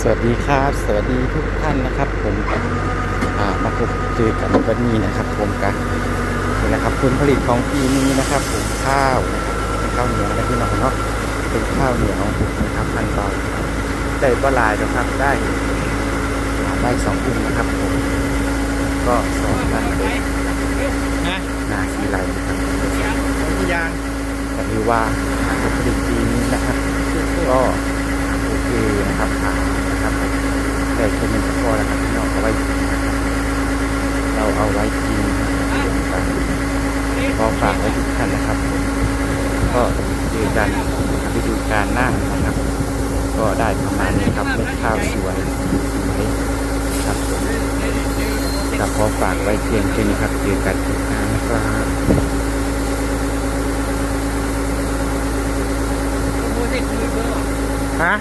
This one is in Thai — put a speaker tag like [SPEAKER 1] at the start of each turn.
[SPEAKER 1] สวัสดีครับ สวัสดีทุกท่านนะครับ ผมอ่ามาพบเจอกันวันนี้นะครับผมกันนี่นะครับผลผลิตของปีนี้นะครับ ผมข้าวนะครับเป็นข้าวเหนียวนะพี่น้องเนาะเป็นข้าวเหนียวนะครับพันเบาครับได้ปลายนะครับได้ได้สองอุ่มนะครับผมก็สองพันเลย
[SPEAKER 2] นะ
[SPEAKER 1] นาสีไหลนะครับ
[SPEAKER 2] ยาง
[SPEAKER 1] แต่ถือว่าผลผลิตปีนี้นะครับก็ โอนะครับผ่านนะครับแต่แค่นี้ก็พอแล้วครับพี่น้องเอาไว้กินนะครับเราเอาไว้กินนะครับก็ฝากไว้ทุกท่านนะครับ ก็เจอกันฤดูกาลหน้านะครับ ก็ได้ประมาณนี้ครับเม็ดข้าวสวยสวยครับผมกับขอฝากไว้เพียงแค่นี้ครับเจอกันทุกท่านนะครับ